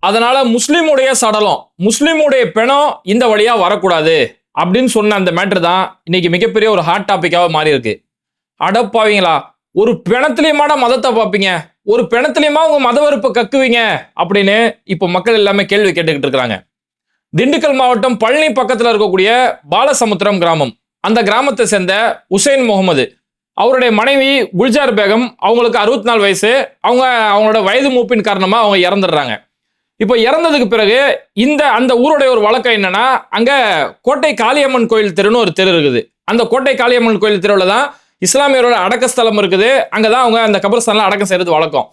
அதனால முஸ்லீமுடைய சடலம் முஸ்லீமுடைய பிணம் இந்த வழியா வரக்கூடாது அப்படின்னு சொன்ன அந்த மேட்ரு தான் இன்னைக்கு மிகப்பெரிய ஒரு ஹாட் டாபிக்காக மாறி இருக்கு அடப்பாவீங்களா ஒரு பிணத்துலயுமாட மதத்தை பார்ப்பீங்க? ஒரு பிணத்துலயுமா உங்க மத வெறுப்பை கக்குவீங்க? அப்படின்னு இப்போ மக்கள் எல்லாமே கேள்வி கேட்டுக்கிட்டு இருக்கிறாங்க. திண்டுக்கல் மாவட்டம் பழனி பக்கத்தில் இருக்கக்கூடிய பாலசமுத்திரம் கிராமம். அந்த கிராமத்தை சேர்ந்த உசைன் முகமது. அவருடைய மனைவி குல்ஜார் பேகம் அவங்களுக்கு அறுபத்தி நாலு வயசு. அவங்க அவங்களோட வயது மூப்பின் காரணமாக அவங்க இறந்துடுறாங்க. இப்போ இறந்ததுக்கு பிறகு இந்த அந்த ஊருடைய ஒரு வழக்கம் என்னன்னா அங்க கோட்டை காளியம்மன் கோயில் தெருன்னு ஒரு தெரு இருக்குது. அந்த கோட்டை காளியம்மன் கோயில் தெருவில் தான் இஸ்லாமியரோட அடக்கஸ்தலம் இருக்குது. அங்கதான் அவங்க அந்த கபர்ஸ்தான்லாம் அடக்கம் செய்யறது வழக்கம்.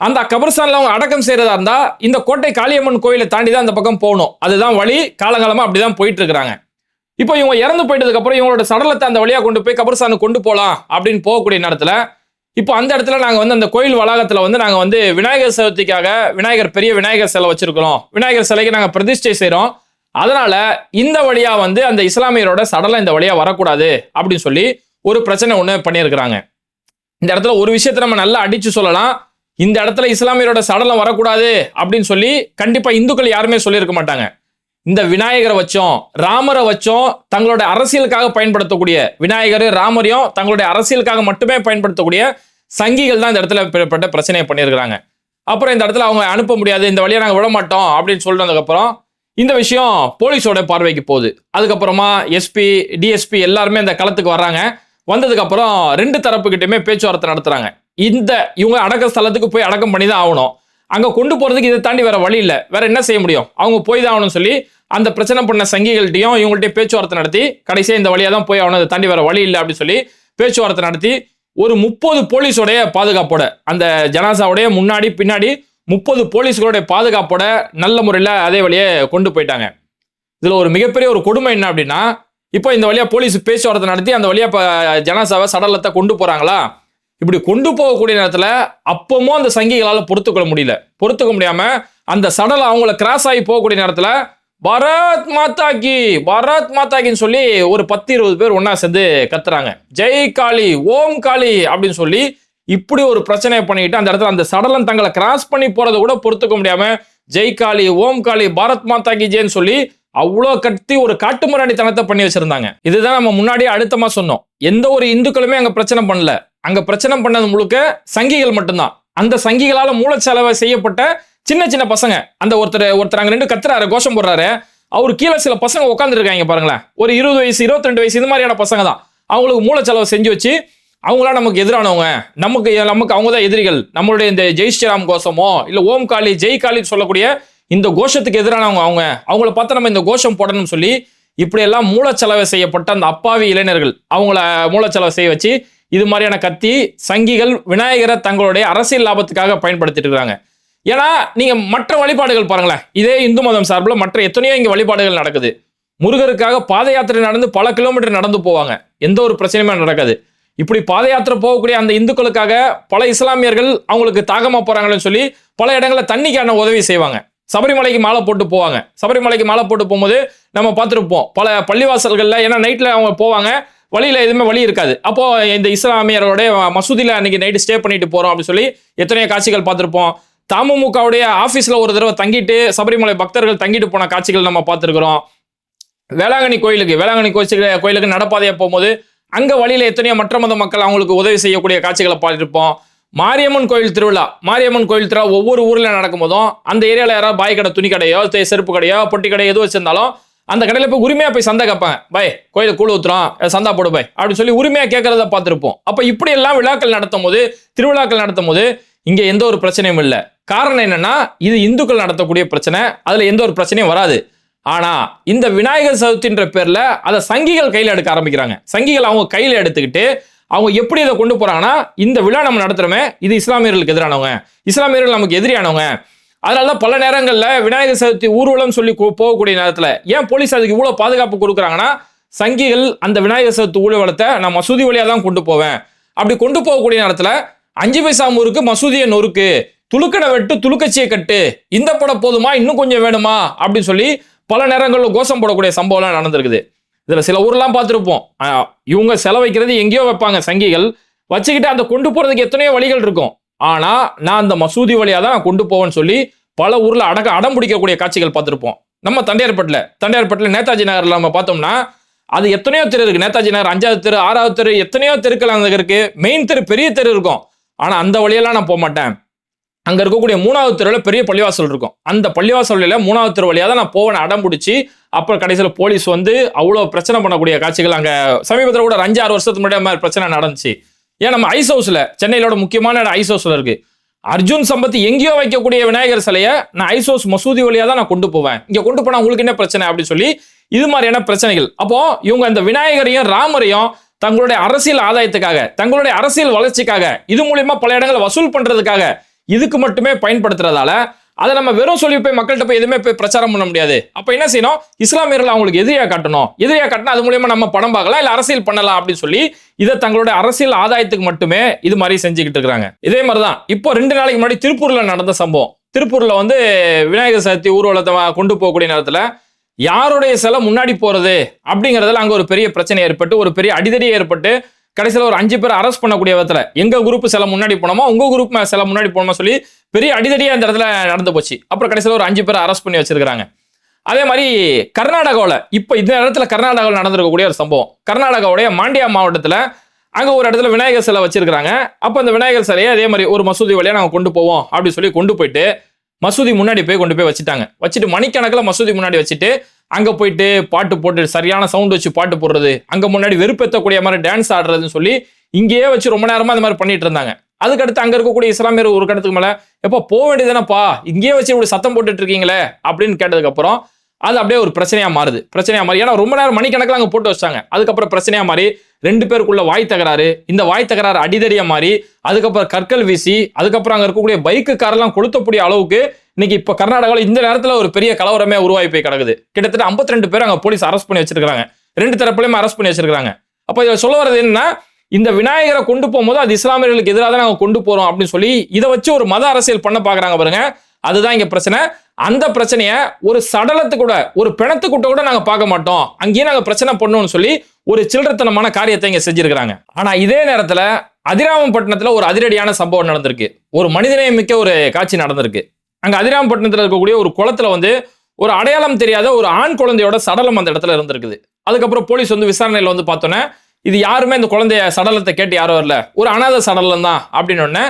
அந்த கபர்ஸ்தான்ல அவங்க அடக்கம் செய்யறதா இருந்தா இந்த கோட்டை காளியம்மன் கோயிலை தாண்டி தான் அந்த பக்கம் போகணும். அதுதான் வழி. காலங்காலமா அப்படிதான் போயிட்டு இருக்கிறாங்க இப்போ இவங்க இறந்து போயிட்டதுக்கு அப்புறம் இவங்களோட சடலத்தை அந்த வழியா கொண்டு போய் கபர்ஸ்தானுக்கு கொண்டு போகலாம் அப்படின்னு போகக்கூடிய நேரத்துல இப்போ அந்த இடத்துல நாங்கள் வந்து அந்த கோயில் வளாகத்தில் வந்து நாங்கள் வந்து விநாயகர் சதுர்த்திக்காக விநாயகர் பெரிய விநாயகர் சிலை வச்சிருக்கிறோம். விநாயகர் சிலைக்கு நாங்கள் பிரதிஷ்டை செய்கிறோம் அதனால இந்த வழியா வந்து அந்த இஸ்லாமியரோட சடலம் இந்த வழியா வரக்கூடாது அப்படின்னு சொல்லி ஒரு பிரச்சனை ஒன்று பண்ணியிருக்கிறாங்க. இந்த இடத்துல ஒரு விஷயத்தை நம்ம நல்லா அடிச்சு சொல்லலாம். இந்த இடத்துல இஸ்லாமியரோட சடலம் வரக்கூடாது அப்படின்னு சொல்லி கண்டிப்பா இந்துக்கள் யாருமே சொல்லியிருக்க மாட்டாங்க. இந்த விநாயகரை வச்சோம் ராமரை வச்சோம் தங்களோட அரசியலுக்காக பயன்படுத்தக்கூடிய விநாயகர் ராமரையும் தங்களுடைய அரசியலுக்காக மட்டுமே பயன்படுத்தக்கூடிய சங்கிகள் தான் இந்த இடத்துல ஏற்பட்ட பிரச்சனையை பண்ணியிருக்கிறாங்க. அப்புறம் இந்த இடத்துல அவங்க அனுப்ப முடியாது இந்த வழியை நாங்கள் விட மாட்டோம் அப்படின்னு சொல்றதுக்கப்புறம் இந்த விஷயம் போலீஸோட பார்வைக்கு போகுது. அதுக்கப்புறமா எஸ்பி டிஎஸ்பி எல்லாருமே இந்த களத்துக்கு வர்றாங்க. வந்ததுக்கப்புறம் ரெண்டு தரப்புக்கிட்டையுமே பேச்சுவார்த்தை நடத்துகிறாங்க இந்த இவங்க அடக்க ஸ்தலத்துக்கு போய் அடக்கம் பண்ணி தான் ஆகணும். அங்கே கொண்டு போகிறதுக்கு இதை தாண்டி வேற வழி இல்லை. வேற என்ன செய்ய முடியும்? அவங்க போய் தான் ஆகணும்னு சொல்லி அந்த பிரச்சனை பண்ண சங்கிகள்கிட்டையும் இவங்கள்ட்டையும் பேச்சுவார்த்தை நடத்தி கடைசியாக இந்த வழியா தான் போய் ஆகணும் இதை தாண்டி வேற வழி இல்லை அப்படின்னு சொல்லி பேச்சுவார்த்தை நடத்தி ஒரு முப்பது போலீஸோடைய பாதுகாப்போட அந்த ஜனாசாவுடைய முன்னாடி பின்னாடி முப்பது போலீஸ்களுடைய பாதுகாப்போட நல்ல முறையில் அதே வழியே கொண்டு போயிட்டாங்க. இதில் ஒரு மிகப்பெரிய ஒரு கொடுமை என்ன அப்படின்னா இப்போ இந்த வழியாக போலீஸ் பேச்சுவார்த்தை நடத்தி அந்த வழியா இப்போ ஜனாசாவை சடலத்தை கொண்டு போகிறாங்களா இப்படி கொண்டு போகக்கூடிய நேரத்தில் அப்பமும் அந்த சங்கிகளால் பொறுத்துக்கொள்ள முடியல. பொறுத்துக்க முடியாம அந்த சடலம் அவங்கள கிராஸ் ஆகி போகக்கூடிய நேரத்தில் பரத் மாதா கி பாரத் மாதா கின்னு சொல்லி ஒரு பத்து இருபது பேர் ஒன்றா சேர்ந்து கத்துறாங்க. ஜெய் காளி ஓம் காளி அப்படின்னு சொல்லி இப்படி ஒரு பிரச்சனையை பண்ணிக்கிட்டு அந்த இடத்துல அந்த சடலம் தங்களை கிராஸ் பண்ணி போறதை கூட பொறுத்துக்க முடியாம ஜெய் காளி ஓம் காளி பாரத் மாதா கி ஜெய்ன்னு சொல்லி அவ்வளோ கத்தி ஒரு காட்டுமிராண்டித்தனத்தை பண்ணி வச்சிருந்தாங்க. இதுதான் நம்ம முன்னாடியே அழுத்தமா சொன்னோம். எந்த ஒரு இந்துக்களுமே அங்க பிரச்சனை பண்ணல. அங்க பிரச்சனை பண்ணது முழுக்க சங்கிகள் மட்டும்தான். அந்த சங்கிகளால மூலச்செலவை செய்யப்பட்ட சின்ன சின்ன பசங்க. அந்த ஒருத்தர் ஒருத்தர் அங்க ரெண்டு கத்துறாரு கோஷம் போடுறாரு. அவர் கீழே சில பசங்க உட்காந்துருக்காங்க பாருங்களேன். ஒரு இருபது வயசு இருபத்தி ரெண்டு வயசு இது மாதிரியான பசங்க தான் அவங்களுக்கு மூலச்செலவை செஞ்சு வச்சு அவங்களா நமக்கு எதிரானவங்க. நமக்கு நமக்கு அவங்க தான் எதிரிகள். நம்மளுடைய இந்த ஜெய் ஸ்ரீராம் கோஷமோ இல்லை ஓம் காளி ஜெய் காளின்னு சொல்லக்கூடிய இந்த கோஷத்துக்கு எதிரானவங்க அவங்க அவங்கள பார்த்து நம்ம இந்த கோஷம் போடணும்னு சொல்லி இப்படியெல்லாம் மூலச்செலவை செய்யப்பட்ட அந்த அப்பாவி இளைஞர்கள் அவங்கள மூலச்செலவை செய்ய வச்சு இது மாதிரியான கத்தி சங்கிகள் விநாயகரை தங்களுடைய அரசியல் லாபத்துக்காக பயன்படுத்திட்டு இருக்காங்க. ஏன்னா நீங்க மற்ற வழிபாடுகள் பாருங்களேன். இதே இந்து மதம் சார்பில் மற்ற எத்தனையோ இங்கே வழிபாடுகள் நடக்குது. முருகருக்காக பாத யாத்திரை நடந்து பல கிலோமீட்டர் நடந்து போவாங்க. எந்த ஒரு பிரச்சனையுமே நடக்காது. இப்படி பாத யாத்திரை போகக்கூடிய அந்த இந்துக்களுக்காக பல இஸ்லாமியர்கள் அவங்களுக்கு தாகமா போறாங்கன்னு சொல்லி பல இடங்களில் தண்ணிக்கான உதவி செய்வாங்க. சபரிமலைக்கு மாலை போட்டு போவாங்க. சபரிமலைக்கு மாலை போட்டு போகும்போது நம்ம பார்த்துருப்போம். பல பள்ளிவாசல்களில் ஏன்னா நைட்டில் அவங்க போவாங்க. வழியில் எதுவுமே வழி இருக்காது. அப்போ இந்த இஸ்லாமியரோடைய மசூதியில் அன்னைக்கு நைட்டு ஸ்டே பண்ணிட்டு போகிறோம் அப்படின்னு சொல்லி எத்தனையோ காட்சிகள் பார்த்துருப்போம். தமுமுகவுடைய ஆஃபீஸில் ஒரு தடவை தங்கிட்டு சபரிமலை பக்தர்கள் தங்கிட்டு போன காட்சிகள் நம்ம பார்த்துருக்குறோம். வேளாங்கண்ணி கோயிலுக்கு வேளாங்கண்ணி கோயிலுக்கு கோயிலுக்கு நடப்பாதையாக போகும்போது அங்கே வழியில் எத்தனையோ மற்ற மத மக்கள் அவங்களுக்கு உதவி செய்யக்கூடிய காட்சிகளை பார்த்துருப்போம். மாரியம்மன் கோயில் திருவிழா. மாரியம்மன் கோயில் திருவிழா ஒவ்வொரு ஊரில் நடக்கும் போதும் அந்த ஏரியாவில் யாராவது பாய் கடை துணி கடையோ செருப்பு கடையோ பொட்டி கடையோ எது வச்சிருந்தாலும் அந்த கடையில் போய் உரிமையாக போய் சந்தை கேட்பாங்க பாய் கோயில் கூழ் ஊத்துறோம் சந்தா போடு பாய் அப்படின்னு சொல்லி உரிமையாக கேட்கறத பார்த்துருப்போம். அப்போ இப்படி எல்லாம் விழாக்கள் நடத்தும் போது திருவிழாக்கள் நடத்தும் போது இங்கே எந்த ஒரு பிரச்சனையும் இல்லை. காரணம் என்னன்னா இது இந்துக்கள் நடத்தக்கூடிய பிரச்சனை அதில் எந்த ஒரு பிரச்சனையும் வராது. ஆனால் இந்த விநாயகர் சதுர்த்தின்ற பேரில் அதை சங்கிகள் கையில் எடுக்க ஆரம்பிக்கிறாங்க. சங்கிகள் அவங்க கையில் எடுத்துக்கிட்டு அவங்க எப்படி இதை கொண்டு போகிறாங்கன்னா இந்த விழா நம்ம நடத்துகிறோமே இது இஸ்லாமியர்களுக்கு எதிரானவங்க. இஸ்லாமியர்கள் நமக்கு எதிரியானவங்க. அதனால தான் பல நேரங்களில் விநாயகர் சதுர்த்தி ஊர்வலம் சொல்லி கு- போகக்கூடிய நேரத்தில் ஏன் போலீஸ் அதுக்கு இவ்வளோ பாதுகாப்பு கொடுக்குறாங்கன்னா சங்கிகள் அந்த விநாயகர் சதுர்த்தி ஊர்வலத்தை நான் மசூதி வழியாக தான் கொண்டு போவேன். அப்படி கொண்டு போகக்கூடிய நேரத்தில் அஞ்சு பைசா முறுக்கு மசூதியை நொறுக்கு துளுக்கடை வெட்டு துளுக்கச்சியை கட்டு இந்த படம் போதுமா இன்னும் கொஞ்சம் வேணுமா அப்படின்னு சொல்லி பல நேரங்களில் கோஷம் போடக்கூடிய சம்பவம்லாம் நடந்திருக்குது. இதில் சில ஊர்லாம் பார்த்துருப்போம். இவங்க செலவைக்கிறது எங்கேயோ வைப்பாங்க சங்கிகள். வச்சுக்கிட்டு அந்த கொண்டு போகிறதுக்கு எத்தனையோ வழிகள் இருக்கும். ஆனால் நான் அந்த மசூதி வழியாக தான் நான் கொண்டு போவேன்னு சொல்லி பல ஊரில் அடக்க அடம் பிடிக்கக்கூடிய காட்சிகள் பார்த்துருப்போம். நம்ம தண்டையார்பட்டில் தண்டையார்பட்டில் நேதாஜி நகரில் நம்ம பார்த்தோம்னா அது எத்தனையோ தெரு இருக்குது நேதாஜி நகர் அஞ்சாவது தெரு ஆறாவது தெரு எத்தனையோ தெருக்கள் அந்த இருக்குது மெயின் தெரு பெரிய தெரு இருக்கும். ஆனால் அந்த வழியெல்லாம் நான் போக மாட்டேன். அங்க இருக்கக்கூடிய மூணாவது தெருவில் பெரிய பள்ளிவாசல் இருக்கும். அந்த பள்ளிவாசல் மூணாவது தெரு வழியாக தான் நான் போவேன் அடம் பிடிச்சி அப்புறம் கடைசியில் போலீஸ் வந்து அவ்வளோ பிரச்சனை பண்ணக்கூடிய காட்சிகள் அங்கே சமீபத்தில் கூட அஞ்சு ஆறு வருஷத்துக்கு முன்னாடி மாதிரி பிரச்சனை நடந்துச்சு. ஏன் நம்ம ஐஸ் ஹவுஸில் சென்னையிலோட முக்கியமான இடம் ஐஸ் ஹவுஸில் இருக்கு. அர்ஜுன் சம்பத் எங்கேயோ வைக்கக்கூடிய விநாயகர் சிலையை நான் ஐஸ் ஹவுஸ் மசூதி வழியாக தான் நான் கொண்டு போவேன். இங்கே கொண்டு போனால் உங்களுக்கு என்ன பிரச்சனை அப்படின்னு சொல்லி இது மாதிரியான பிரச்சனைகள். அப்போ இவங்க அந்த விநாயகரையும் ராமரையும் தங்களுடைய அரசியல் ஆதாயத்துக்காக தங்களுடைய அரசியல் வளர்ச்சிக்காக இது மூலியமா பல இடங்களை வசூல் பண்றதுக்காக இதுக்கு மட்டுமே பயன்படுத்துறதால அதை நம்ம வெறும் சொல்லி போய் மக்கள்கிட்ட போய் எதுவுமே போய் பிரச்சாரம் பண்ண முடியாது. அப்ப என்ன செய்யணும்? இஸ்லாமியர்கள் அவங்களுக்கு எதிரியா காட்டணும். எதிரியா காட்டினா அது மூலியமா நம்ம படம் பார்க்கலாம் இல்ல அரசியல் பண்ணலாம் அப்படின்னு சொல்லி இதை தங்களுடைய அரசியல் ஆதாயத்துக்கு மட்டுமே இது மாதிரி செஞ்சுக்கிட்டு இருக்கிறாங்க. இதே மாதிரிதான். இப்போ ரெண்டு நாளைக்கு முன்னாடி திருப்பூர்ல நடந்த சம்பவம். திருப்பூர்ல வந்து விநாயகர் சதுர்த்தி ஊர்வலத்தை கொண்டு போகக்கூடிய நேரத்துல யாருடைய சிலை முன்னாடி போறது அப்படிங்கறதுல அங்க ஒரு பெரிய பிரச்சனை ஏற்பட்டு ஒரு பெரிய அடிதடி ஏற்பட்டு கடைசியில் ஒரு அஞ்சு பேர் அரெஸ்ட் பண்ணக்கூடிய விதத்தில். எங்கள் குரூப் சில முன்னாடி போனோமா உங்கள் குரூப் சில முன்னாடி போனோமா சொல்லி பெரிய அடிதடியாக அந்த இடத்துல நடந்து போச்சு. அப்புறம் கடைசியில் ஒரு அஞ்சு பேர் அரெஸ்ட் பண்ணி வச்சிருக்காங்க அதே மாதிரி கர்நாடகாவில் இப்போ இந்த இடத்துல கர்நாடகாவில் நடந்திருக்கக்கூடிய ஒரு சம்பவம். கர்நாடகாவுடைய மாண்டியா மாவட்டத்தில் அங்கே ஒரு இடத்துல விநாயகர் சிலை வச்சிருக்கிறாங்க. அப்போ அந்த விநாயகர் சிலையை அதே மாதிரி ஒரு மசூதி வழியாக நாங்கள் கொண்டு போவோம் அப்படின்னு சொல்லி கொண்டு போயிட்டு மசூதி முன்னாடி போய் கொண்டு போய் வச்சுட்டாங்க. வச்சுட்டு மணிக்கணக்கில் மசூதி முன்னாடி வச்சுட்டு அங்கே போயிட்டு பாட்டு போட்டு சரியான சவுண்ட் வச்சு பாட்டு போடுறது அங்கே முன்னாடி வெறுப்பேற்றக்கூடிய மாதிரி டான்ஸ் ஆடுறதுன்னு சொல்லி இங்கேயே வச்சு ரொம்ப நேரமாக அந்த மாதிரி பண்ணிட்டு இருந்தாங்க. அதுக்கடுத்து அங்கே இருக்கக்கூடிய இஸ்லாமியர் ஒரு கணத்துக்கு மேலே எப்போ போக வேண்டியதுதானப்பா? இங்கேயே வச்சு இப்படி சத்தம் போட்டுட்டு இருக்கீங்களே? அப்படின்னு கேட்டதுக்கப்புறம் அது அப்படியே ஒரு பிரச்சனையாக மாறுது. பிரச்சனையாக மாறி ஏன்னா ரொம்ப நேரம் மணிக்கணக்கில் அங்கே போட்டு வச்சாங்க அதுக்கப்புறம் பிரச்சனையாக மாறி ரெண்டு பேருக்குள்ள வாய் தகராறு இந்த வாய் தகராறு அடிதறிய மாறி அதுக்கப்புறம் கற்கள் வீசி அதுக்கப்புறம் அங்கே இருக்கக்கூடிய பைக்கு காரெல்லாம் கொளுத்தக்கூடிய அளவுக்கு இன்னைக்கு இப்போ கர்நாடகாவில் இந்த நேரத்தில் ஒரு பெரிய கலவரமே உருவாகி போய் கிடக்குது. கிட்டத்தட்ட 52 பேர் அங்கே போலீஸ் அரெஸ்ட் பண்ணி வச்சிருக்காங்க ரெண்டு தரப்புலையுமே அரெஸ்ட் பண்ணி வச்சிருக்காங்க அப்போ இதை சொல்ல வரது என்னன்னா இந்த விநாயகரை கொண்டு போகும்போது அது இஸ்லாமியர்களுக்கு எதிராக தான் நாங்கள் கொண்டு போறோம் அப்படின்னு சொல்லி இதை வச்சு ஒரு மத அரசியல் பண்ண பார்க்குறாங்க பாருங்க. அதுதான் இங்க பிரச்சனை. அந்த பிரச்சனையை ஒரு சடலத்து கூட ஒரு பிணத்துக்கிட்ட கூட நாங்க பார்க்க மாட்டோம். அங்கேயே நாங்க பிரச்சனை பண்ணோம்னு சொல்லி ஒரு சில்லறத்தனமான காரியத்தை இங்க செஞ்சிருக்கிறாங்க. ஆனா இதே நேரத்துல அதிராமப்பட்டினத்துல ஒரு அதிரடியான சம்பவம் நடந்திருக்கு. ஒரு மனிதநேயமிக்க ஒரு காட்சி நடந்திருக்கு. அங்கே அதிராமப்பட்டினத்தில் இருக்கக்கூடிய ஒரு குளத்துல வந்து ஒரு அடையாளம் தெரியாத ஒரு ஆண் குழந்தையோட சடலம் அந்த இடத்துல இருந்திருக்குது. அதுக்கப்புறம் போலீஸ் வந்து விசாரணையில் வந்து பார்த்தோன்னே இது யாருமே இந்த குழந்தைய சடலத்தை கேட்டு யாரும் வரல. ஒரு அனாத சடலம் தான் அப்படின்னு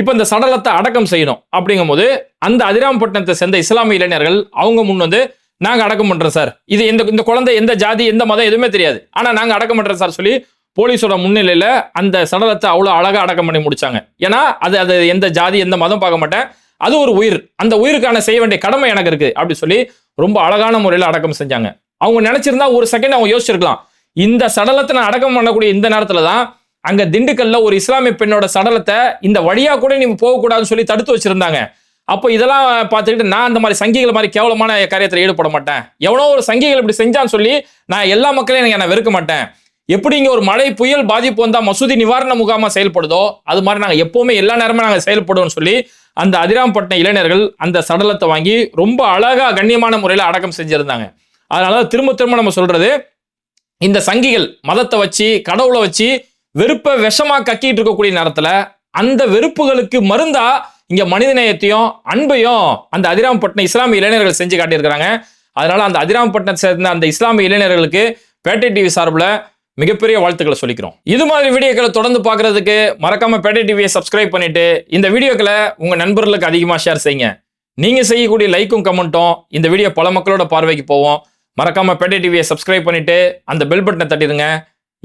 இப்போ இந்த சடலத்தை அடக்கம் செய்யணும் அப்படிங்கும்போது அந்த அதிராமப்பட்டினத்தை சேர்ந்த இஸ்லாமிய இளைஞர்கள் அவங்க முன் வந்து நாங்கள் அடக்கம் பண்ணுறோம் சார். இது எந்த இந்த குழந்தை எந்த ஜாதி எந்த மதம் எதுவுமே தெரியாது. ஆனால் நாங்கள் அடக்கம் பண்ணுறோம் சார் சொல்லி போலீஸோட முன்னிலையில் அந்த சடலத்தை அவ்வளோ அழகாக அடக்கம் பண்ணி முடிச்சாங்க. ஏன்னா அது அது எந்த ஜாதி எந்த மதம் பார்க்க மாட்டேன். அது ஒரு உயிர். அந்த உயிருக்கான செய்ய வேண்டிய கடமை எனக்கு இருக்கு அப்படி சொல்லி ரொம்ப அழகான முறையில் அடக்கம் செஞ்சாங்க. அவங்க நினைச்சிருந்தா ஒரு செகண்ட் அவங்க யோசிச்சிருக்கலாம். இந்த சடலத்தை நான் அடக்கம் பண்ணக்கூடிய இந்த நேரத்துல தான் அங்க திண்டுக்கல்ல ஒரு இஸ்லாமிய பெண்ணோட சடலத்தை இந்த வழியா கூட நீ போகக்கூடாதுன்னு சொல்லி தடுத்து வச்சிருந்தாங்க. அப்போ இதெல்லாம் பார்த்துக்கிட்டு நான் அந்த மாதிரி சங்கிகள் மாதிரி கேவலமான காரியத்தில் ஈடுபட மாட்டேன். எவனோ ஒரு சங்கிகள் இப்படி செஞ்சான்னு சொல்லி நான் எல்லா மக்களையும் எனக்கு நான் வெறுக்க மாட்டேன். எப்படி இங்கே ஒரு மழை புயல் பாதிப்பு வந்தால் மசூதி நிவாரண முகாமாக செயல்படுதோ அது மாதிரி நாங்கள் எப்போவுமே எல்லா நேரமும் நாங்கள் செயல்படுவோம்னு சொல்லி அந்த அதிராம்பட்டின இளைஞர்கள் அந்த சடலத்தை வாங்கி ரொம்ப அழகாக கண்ணியமான முறையில் அடக்கம் செஞ்சுருந்தாங்க. அதனால திரும்ப திரும்ப நம்ம சொல்றது இந்த சங்கிகள் மதத்தை வச்சு கடவுளை வச்சு வெறுப்பை விஷமா கக்கிட்டு இருக்கக்கூடிய நேரத்தில் அந்த வெறுப்புகளுக்கு மருந்தா இங்க மனிதநேயத்தையும் அன்பையும் அந்த அதிராம்பட்டினம் இஸ்லாமிய இளைஞர்கள் செஞ்சு காட்டியிருக்கிறாங்க. அதனால அந்த அதிராம்பட்டினம் சேர்ந்த அந்த இஸ்லாமிய இளைஞர்களுக்கு பேட்டை டிவி சார்பில் மிகப்பெரிய வாழ்த்துக்களை சொல்லிக்கிறோம். இது மாதிரி வீடியோக்களை தொடர்ந்து பார்க்கறதுக்கு மறக்காம பேட்டை டிவியை சப்ஸ்கிரைப் பண்ணிட்டு இந்த வீடியோக்களை உங்க நண்பர்களுக்கு அதிகமாக ஷேர் செய்யுங்க. நீங்க செய்யக்கூடிய லைக்கும் கமெண்ட்டும் இந்த வீடியோ பல மக்களோட பார்வைக்கு போவோம். மறக்காம பேட்டை டிவியை சப்ஸ்கிரைப் பண்ணிட்டு அந்த பெல் பட்டனை தட்டிடுங்க.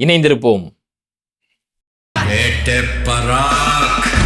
இணைந்திருப்போம். பராக்.